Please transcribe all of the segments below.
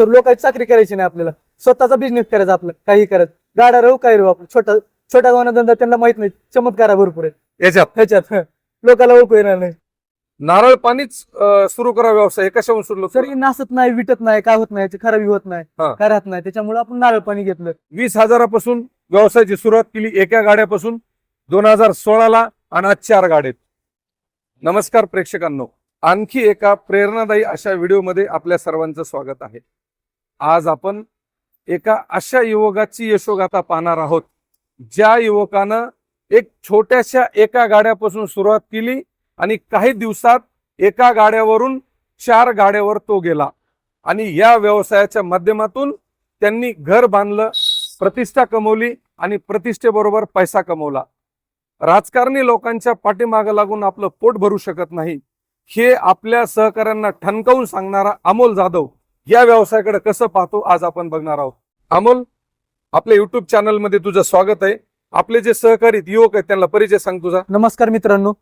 Sir लोकांची चाकरी करायची नाही आपल्याला स्वतःचा बिझनेस करायचा आपला काही करायचं. गाडा राहू काय राहू आपण छोटा छोटा गावाना धंदा त्यांना माहीत नाही. चमत्कार भरपूर आहे याच्यात? ह्याच्यात. लोकांना ओळखू येणार नाही. नारळ पाणीच सुरू करा व्यवसाय. हे कशाहून सुरू सर हे नासत नाही विटत नाही काय होत नाही याची खराबी होत नाही हा. काय राहत नाही. त्याच्यामुळे आपण नारळ पाणी घेतलं. वीस हजारापासून व्यवसायाची सुरुवात केली एका गाड्यापासून दोन हजार सोळाला आणि आज चार गाड्यात नमस्कार प्रेक्षकांनो. आणखी एका प्रेरणादायी अशा व्हिडिओमध्ये आपल्या सर्वांचं स्वागत आहे. आज आपण एका अशा युवकाची यशोगाथा पाहणार आहोत ज्या युवकानं एक छोट्याशा एका गाड्यापासून सुरुवात केली आणि काही दिवसात एका गाड्यावरून चार गाड्यावर तो गेला. आणि या व्यवसायाच्या माध्यमातून त्यांनी घर बांधलं प्रतिष्ठा कमवली आणि प्रतिष्ठेबरोबर पैसा कमवला. राजकारणी लोकांच्या पाठीमागं लागून आपलं पोट भरू शकत नाही. हे आपल्या सहकाऱ्यांना ठणकावून सांगणारा अमोल जाधव या व्यवसायाकडे कसं पाहतो आज आपण बघणार आहोत. अमोल आपल्या युट्यूब चॅनलमध्ये तुझं स्वागत आहे. आपले जे सहकारी युवक आहेत त्यांना परिचय सांग तुझा. नमस्कार मित्रांनो.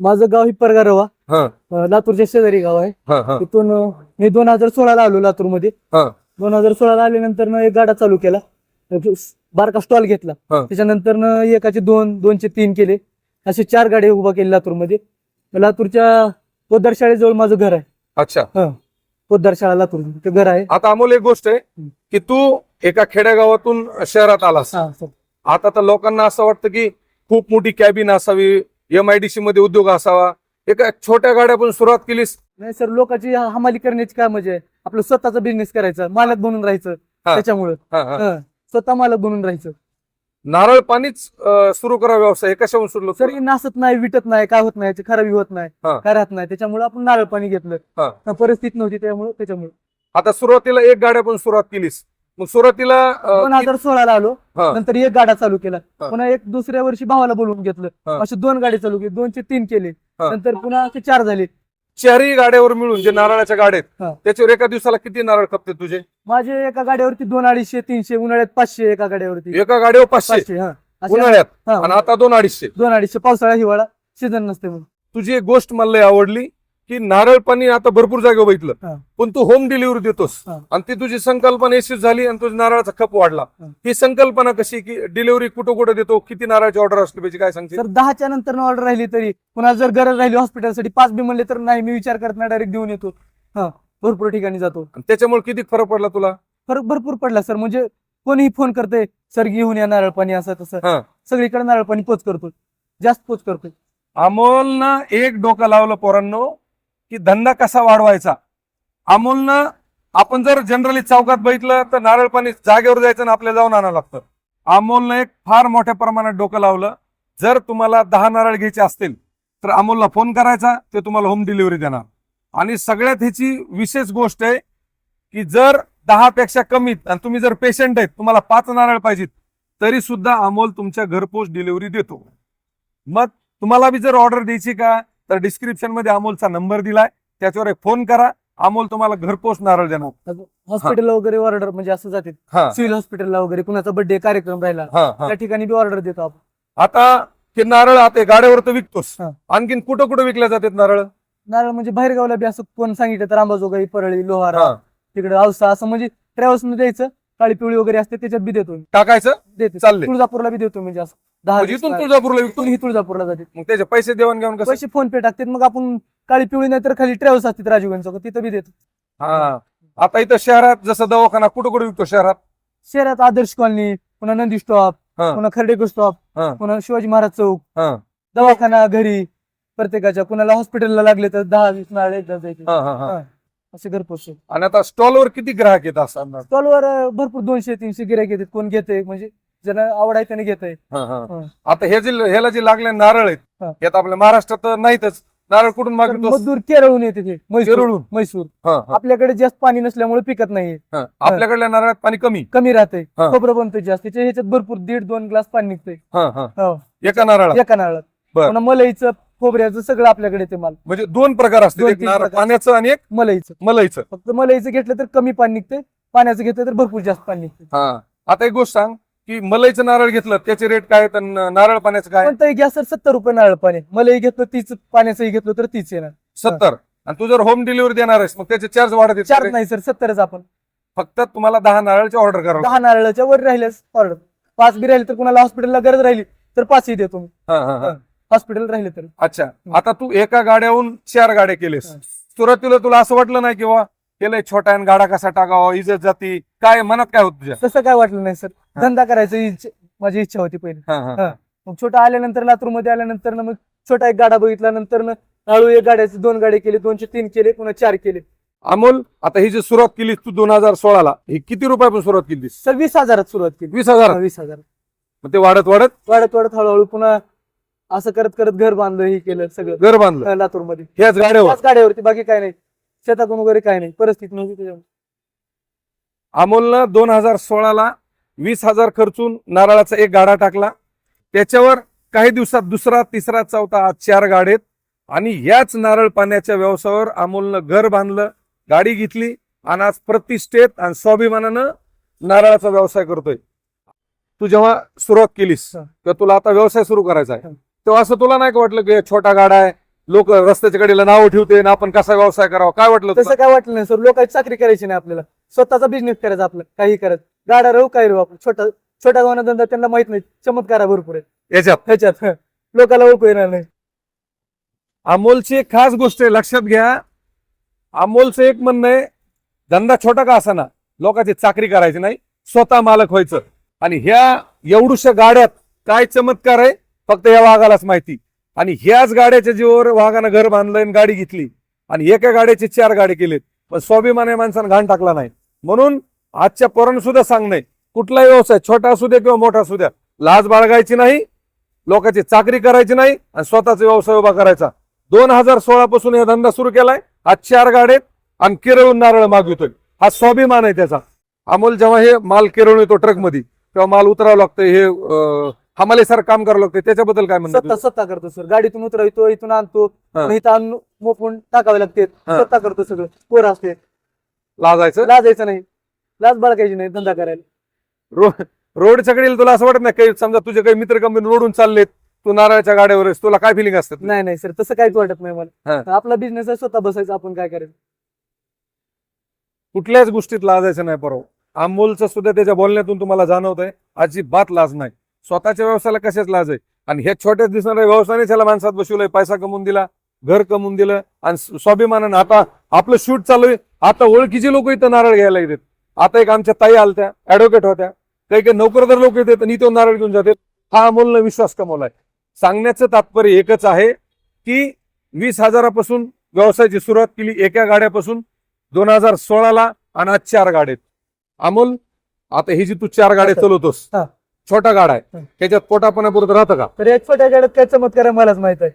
माझं गाव हिप्परगा रवा. हा. लातूरच्या शेजारी गाव आहे. हा हा. तिथून अं, मी दोन हजार सोळाला आलो लातूरमध्ये. हा. दोन हजार सोळाला आल्यानंतर एक गाडा चालू केला. एक बारका स्टॉल घेतला. हा. त्याच्यानंतर एकाचे दोन दोनचे तीन केले. असे चार गाड्या उभा केले लातूरमध्ये. लातूरच्या पोद्दार शाळेजवळ माझं घर आहे. अच्छा. पोद्दार शाळा लातूर ते घर आहे आता अमोल एक गोष्ट आहे. की तू एका खेड्यागावातून शहरात आलास हा, सर. आता तर लोकांना असं वाटतं की खूप मोठी कॅबिन असावी एमआयडीसी मध्ये उद्योग असावा एका छोट्या गाड्यापासून सुरुवात केलीस नाही सर लोकांची ह- हमाली करण्याची काय मजा आहे आपलं स्वतःचा बिझनेस करायचा मालक बनून राहायचं हा. त्याच्यामुळं हा, हा. हं. स्वतः मालक बनून राहायचं नारळ पाणीच सुरू करा व्यवसाय. हे कशाहून सुरू सर नासत नाही विटत नाही काय होत नाही खराबी होत नाही. काय राहत नाही. त्याच्यामुळे आपण नारळ पाणी घेतलं. परिस्थिती नव्हती त्यामुळे त्याच्यामुळे. आता सुरुवातीला एक गाड्यापासून सुरुवात केलीस. मग सुरुवातीला दोन हजार सोळाला आलो नंतर एक गाडा चालू केला. पुन्हा एक दुसऱ्या वर्षी भावाला बोलवून घेतलं. असे दोन गाडी चालू केली दोनचे तीन केले. नंतर पुन्हा ते चार झाले. चारही गाड्यावर मिळून जे नारळाच्या गाड्या आहेत. त्याच्यावर एका दिवसाला किती नारळ खपते तुझे? माझे एका गाड्यावरती दोन अडीचशे तीनशे उन्हाळ्यात पाचशे एका गाड्यावरती. एका गाडीवर पाचशे? पाचशे हा. असे- उन्हाळ्यात? हा, आणि आता दोन अडीचशे? दोन अडीचशे. पावसाळा हिवाळा सीझन नसते म्हणून. तुझी एक गोष्ट मला लय आवडली की नारळ पाणी आता भरपूर जागेवर बघितलं. पण तू होम डिलिव्हरी देतोस. आणि ती तुझी संकल्पना यशस्वी झाली आणि तुझ्या नारळाचा खप वाढला. हा. संकल्पना कशी की डिलिव्हरी कुठं कुठं देतो? किती नारळाची ऑर्डर असली पाहिजे? काय सांगते दहाच्या नंतर ऑर्डर राहिली तरी पुन्हा जर गरज राहिली हॉस्पिटलसाठी पाच बी म्हणले तर नाही मी विचार करत नाही डायरेक्ट देऊन येतो. हा भरपूर ठिकाणी जातो. आणि त्याच्यामुळे किती फरक पडला तुला? फरक भरपूर पडला सर म्हणजे कोणीही फोन करते सर घेऊन या नारळ पाणी असं तसं. सगळीकडे नारळ पाणी पोच करतो जास्त पोच करतो अमोलनं एक डोकं लावलं पोरांनो. की धंदा कसा वाढवायचा? अमोलनं आपण जर जनरली चौकात बघितलं तर नारळ पाणी जागेवर जायचं आणि आपल्याला जाऊन आणावं लागतं. अमोलनं एक फार मोठ्या प्रमाणात डोकं लावलं. जर तुम्हाला दहा नारळ घ्यायचे असतील तर अमोलला फोन करायचा ते तुम्हाला होम डिलिव्हरी देणार. आणि सगळ्यात ह्याची विशेष गोष्ट आहे की जर दहा पेक्षा कमीत आणि तुम्ही जर पेशंट आहेत तुम्हाला पाच नारळ पाहिजेत तरी सुद्धा अमोल तुमच्या घरपोच डिलिव्हरी देतो. मग तुम्हाला बी जर ऑर्डर द्यायची का तर डिस्क्रिप्शनमध्ये अमोलचा नंबर दिलाय. त्याच्यावर एक फोन करा. अमोल तुम्हाला घरपोच नारळ देणार हॉस्पिटलला वगैरे ऑर्डर म्हणजे असं जाते. हा. सिव्हिल हॉस्पिटलला वगैरे कुणाचा बर्थडे कार्यक्रम राहिला हा हा. त्या ठिकाणी बी ऑर्डर देतो आपण. आता हे नारळ आता गाड्यावर तर विकतोस. हा. आणखीन कुठं कुठं विकल्या जातात नारळ? नारळ म्हणजे बाहेर गावला बी असं कोण सांगितलं तर अंबाजोगाई परळी लोहारा हा. तिकडे औसा असं म्हणजे ट्रॅव्हल्समध्ये द्यायचं. काळी पिवळी वगैरे असते त्याच्यात बी देतो मी. टाकायचं? देते. चालले. तुळजापूरला बी देतो म्हणजे असं. दहा म्हणजे वीस इथून नारळ. तुळजापूरला विकतो. इथून ही तुळजापूरला जाते. मग त्याचे पैसे देवाण घेऊन कसं? पैसे फोन पे टाकतात. मग आपण काळी पिवळी नाही तर खाली ट्रॅव्हल्स असतात राजीव चौक तिथं बी देतो. हा. आता इथं शहरात जसं दवाखाना कुठं कुठं विकतो शहरात? शहरात आदर्श कॉलनी पुन्हा नंदी स्टॉप हा. पुन्हा खर्डेकर स्टॉप हा. पुन्हा शिवाजी महाराज चौक हा. दवाखाना घरी प्रत्येकाच्या. कुणाला हॉस्पिटलला लागले तर दहा वीस नारळ एकदा जायचे हा हा हा. हा. असे घरपोच आणि आता स्टॉलवर किती ग्राहक येत असतात? स्टॉलवर भरपूर दोनशे तीनशे गिरायक येतात. कोण घेते म्हणजे ज्यांना आवड आहे त्याने घेत हा, हा. हा. आता हे जे ह्याला जे लागले नारळ आहेत हा. आता आपल्या महाराष्ट्रात तर नाहीतच. नारळ कुठून मागतो? मजदूर केरळहून येते ते. म्हैसूर केरळहून? म्हैसूर हा, हा, आपल्याकडे जास्त पाणी नसल्यामुळे पिकत नाही हा. आपल्याकडल्या नारळात पाणी कमी? कमी राहते हा. खोबरं बनतं जास्त. त्याच्या ह्याच्यात भरपूर दीड दोन ग्लास पाणी निघतंय. हा. एका नारळात? एका नारळात. बर. पुन्हा मलईचं खोबऱ्याचं सगळं आपल्याकडे ते माल. म्हणजे दोन प्रकार असतात. दोन एक तीन नारळ प्रकार. पाण्याचं आणि एक मलईचं. मलईचं. फक्त मलईचं घेतलं तर कमी पाणी निघतंय. पाण्याचं घेतलं तर भरपूर जास्त पाणी निघतंय. हा. आता एक गोष्ट सांग. की मलईचं नारळ घेतलं त्याचे रेट काय आहेत आणि नारळ पाण्याचं काय कोणताही गॅस सर सत्तर रुपये नारळ पाणी. मलई घेतलं तीच पाण्याचंही घेतलं तर तीच येणार. सत्तर. आणि तू जर होम डिलिव्हरी देणार आहेस मग त्याचे चार्ज वाढत चार नाही सर सत्तरच आपण. फक्त तुम्हाला दहा नारळची ऑर्डर करा दहा नारळाच्या वर राहिल्यास ऑर्डर पाच बी राहिले तर कुणाला हॉस्पिटलला गरज राहिली तर पाचही देतो मी. हा, हा, हा. हॉस्पिटल राहिले तर. अच्छा. आता तू एका गाड्याहून चार गाड्या केलेस. सुरुवातीला तुला असं वाटलं नाही किंवा केलंय छोटा आणि गाडा कसा टाकावा इज्जत जाती काय मनात काय होत तुझ्या? तसं काय वाटलं नाही सर. धंदा करायची इच्छा- माझी इच्छा होती पहिली. हा, हा. हा. मग छोटा आल्यानंतर लातूरमध्ये आल्यानंतर ना मग छोटा एक गाडा बघितला नंतर ना हळू एक गाड्याचे दोन गाडी केले दोनशे तीन केले पुन्हा चार केले. अमोल आता ही जी सुरुवात केली तू दोन हजार सोळाला ही किती रुपयापासून सुरुवात केली सर वीस हजारात सुरुवात केली. वीस हजार हा, वीस हजार मग ते वाढत वाढत? वाढत वाढत हळूहळू पुन्हा असं करत करत घर बांधलं हे केलं सगळं. घर बांधलं. लातूरमध्ये ह्याच गाड्यावर? त्याच गाड्यावरती बाकी काय नाही. शेतातून वगैरे काय नाही. परिस्थिती नव्हती त्याच्यामुळे अमोलनं दोन हजार सोळाला वीस हजार खर्चून नारळाचा एक गाडा टाकला. त्याच्यावर काही दिवसात दुसरा तिसरा चौथा आज चार गाडेत आणि याच नारळ पाण्याच्या व्यवसायावर अमोलनं घर बांधलं गाडी घेतली आणि आज प्रतिष्ठेत आणि स्वाभिमानानं नारळाचा व्यवसाय करतोय. तू जेव्हा सुरुवात केलीस. किंवा तुला आता व्यवसाय सुरू करायचा आहे. तेव्हा असं तुला नाही का वाटलं की छोटा गाडा आहे? लोक रस्त्याच्या कडेला नावं ठेवते ना आपण कसा व्यवसाय करावा? काय वाटलं? तसं काय वाटलं नाही सर? लोकांची चाकरी करायची नाही आपल्याला. स्वतःचा बिझनेस करायचा आपला काही करत गाडा राहू काय राहू आपण छोटा छोटा गावाना धंदा त्यांना माहीत नाही. चमत्कार भरपूर आहेत. याच्यात? ह्याच्यात हं. लोकांना ओळखू येणार नाही. अमोलची एक खास गोष्ट आहे लक्षात घ्या. अमोलचं एक म्हणणं आहे धंदा छोटा का असाना? लोकांची चाकरी करायची नाही स्वतः मालक व्हायचं. आणि ह्या एवढूशा गाड्यात काय चमत्कार आहे फक्त या वाघालाच माहिती. आणि ह्याच गाड्याच्या जीवावर वाघानं घर बांधलं आणि गाडी घेतली. आणि एका गाड्याचे चार गाडी केलेत. पण स्वाभिमान या माणसानं घाण टाकला नाही. म्हणून आजच्या पोरांना सुद्धा सांगणे कुठलाही व्यवसाय छोटा असू द्या किंवा मोठा असू द्या. लाज बाळगायची नाही लोकांची चाकरी करायची नाही आणि स्वतःचा व्यवसाय उभा करायचा. दोन हजार सोळा पासून हा धंदा सुरू केलाय. आज चार गाड्यात आणि केरळून नारळ मागवितोय. हा स्वाभिमान आहे त्याचा. अमोल जेव्हा हे माल केरळून येतो ट्रकमध्ये तेव्हा माल उतरावं लागतं हे हमाले सर काम करावं लागतं त्याच्याबद्दल काय म्हणतात स्वतः स्वतः करतो सर. गाडीतून उतरवतो इथून आणतो. हा. इथं आणून मोपून टाकावे लागते. हा. स्वतः करतो सगळं. पोर असते. लाजायचं? लाजायचं नाही. लाज बाळगायची नाही धंदा करायला. रो रोडच्या कडेला तुला असं वाटत नाही काही समजा तुझे काही मित्र कंपनी रोडून चाललेत तू नारळाच्या गाड्यावर आहेस तुला काय फिलिंग असतात नाही नाही सर तसं काहीच वाटत नाही हा. मला आपला बिझनेस आहे स्वतः बसायचं आपण काय करायचं? कुठल्याच गोष्टीत लाजायचं नाही परवा. अमोलचं सुद्धा त्याच्या बोलण्यातून तुम्हाला जाणवत आहे अजिबात लाज नाही. स्वतःच्या व्यवसायाला कशाच लाज आहे? आणि हे छोट्याच दिसणाऱ्या व्यवसायाने त्याला माणसात बसवलंय. पैसा कमवून दिला घर कमवून दिलं आणि स्वाभिमानानं. आता आपलं शूट चालू आहे. आता ओळखीचे लोक इथं नारळ घ्यायला येतात. आता एक आमच्या ताई आलत्या ऍडव्होकेट होत्या. काही काही नोकरदार लोक येतात आणि इथं नारळ घेऊन जातात. हा अमोलनं विश्वास कमवलाय. सांगण्याचं तात्पर्य एकच आहे की वीस हजारापासून व्यवसायाची सुरुवात केली एका गाड्यापासून दोन हजार सोळाला आणि आज चार गाड्या आहेत. अमोल आता ही जी तू चार गाड्या. चालवतोस. छोटा गाडा आहे. त्याच्यात पोटापणापुरत राहतं का? तर या छोट्या गाड्यात काय चमत्कार आहे मलाच माहीत आहे.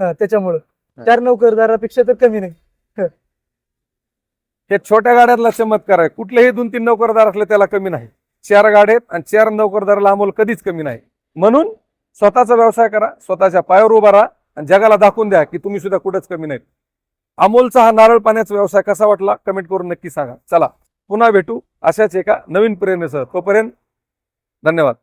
हा त्याच्यामुळं. हा. चार नोकरदारापेक्षा तर कमी नाही. हे. छोट्या गाड्यातला चमत्कार आहे. कुठलेही दोन तीन नोकरदार असले त्याला कमी नाही. चार गाड्या आहेत आणि चार नोकरदाराला अमोल कधीच कमी नाही. म्हणून स्वतःचा व्यवसाय करा स्वतःच्या पायावर उभा राहा आणि जगाला दाखवून द्या की तुम्ही सुद्धा कुठंच कमी नाहीत. अमोलचा हा नारळ पाण्याचा व्यवसाय कसा वाटला? कमेंट करून नक्की सांगा. चला पुन्हा भेटू अशाच एका नवीन प्रेरणेसह. तोपर्यंत धन्यवाद.